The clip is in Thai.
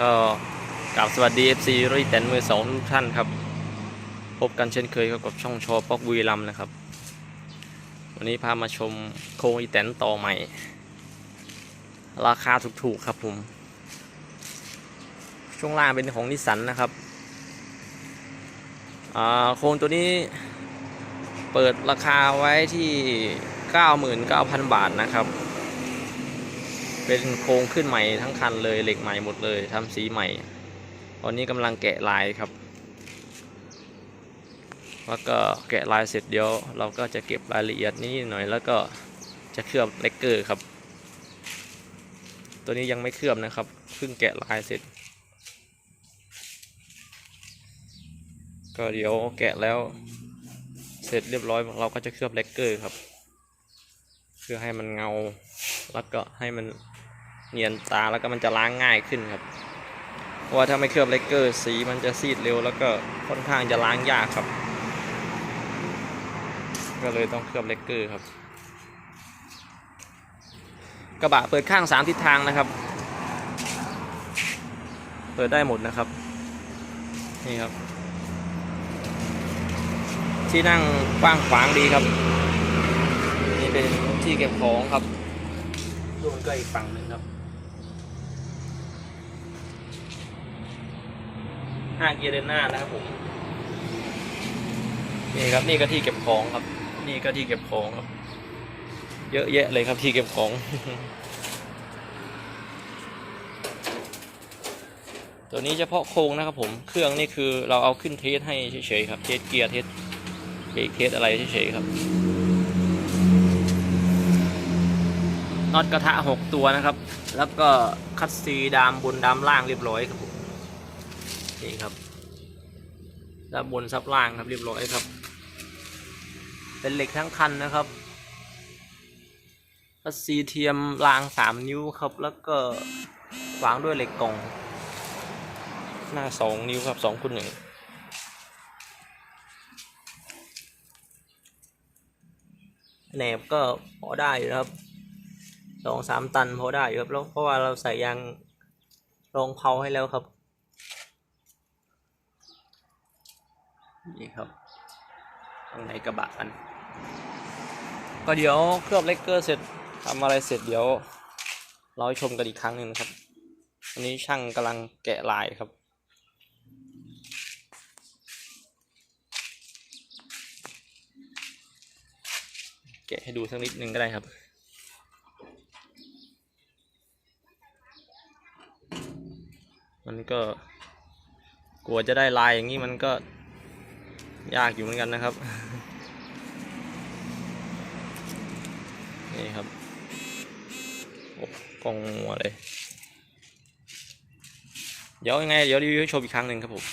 ก็กราบสวัสดี FC รถอีแตนมือสองทุกท่านครับ พบกันเช่นเคยครับกับช่องชอปอกบุรีรัมนะครับ วันนี้พามาชมโคงอีแตนต่อใหม่ ราคาถูกๆครับผม ช่วงล่างเป็นของนิสสันนะครับอ่าโครงตัวนี้เปิดราคาไว้ที่ 99,000 บาทนะครับ เป็นโครงขึ้นใหม่ทั้งคันเลยเหล็กใหม่หมดเลยทำสีใหม่ ตอนนี้กำลังแกะลายครับแล้วก็แกะลายเสร็จเดี๋ยว เราก็จะเก็บรายละเอียดนี้หน่อยแล้วก็จะเคลือบเลกเกอร์ครับ ตัวนี้ยังไม่เคลือบนะครับเพิ่งแกะลายเสร็จ ก็เดี๋ยวแกะแล้วเสร็จเรียบร้อยเราก็จะเคลือบเลกเกอร์ครับ เพื่อให้มันเงาแล้วก็ให้มัน เนียนตาแล้วก็มันจะล้างง่ายขึ้นครับเพราะว่าถ้าไม่เคลือบเลกเกอร์สีมันจะซีดเร็ว แล้วก็ค่อนข้างจะล้างยากครับ ก็เลยต้องเคลือบเลกเกอร์ครับ กระบะเปิดข้างสามทิศทางนะครับ เปิดได้หมดนะครับ นี่ครับ ที่นั่งกว้างขวางดีครับ นี่เป็นที่เก็บของครับดูนก็อีกฝั่งหนึ่งครับ ห้าเกียร์เดินหน้านะครับผมนี่ครับนี่ก็ที่เก็บของครับ นี่ก็ที่เก็บของครับ เยอะแยะเลยครับที่เก็บของ ตัวนี้เฉพาะโครงนะครับผม เครื่องนี่คือเราเอาขึ้นเทสให้เฉยๆครับ เทสเกียร์เทสเบรกเทสอะไรเฉยๆครับน็อตกระทะหกตัวนะครับ แล้วก็คัดซีดามบนดามล่างเรียบร้อยครับผม นี่ครับดามบนซับล่างครับเรียบร้อยครับ เป็นเหล็กทั้งคันนะครับคัดซีเทียมรางสามนิ้วครับ แล้วก็วางด้วยเหล็กกล่อง หน้าสองนิ้วครับสองคูณหนึ่งแหนบก็พอได้อยู่ครับสองสามตันพอได้อยู่ครับแล้วเพราะว่าเราใส่ยางรองเผาให้แล้วครับ นี่ครับข้างในกระบะกันก็เดี๋ยวเคลือบเลกเกอร์เสร็จทำอะไรเสร็จเดี๋ยว เราชมกันอีกครั้งหนึ่งนะครับอันนี้ช่างกำลังแกะลายครับแกะให้ดูสักนิดนึงก็ได้ครับ มันก็ กลัวจะได้ลายอย่างนี้มันก็ ยากอยู่เหมือนกันนะครับ นี่ครับโอ้กองหัวเลย เดี๋ยวยังไง เดี๋ยวรีวิวให้ชมอีกครั้งหนึ่งครับผม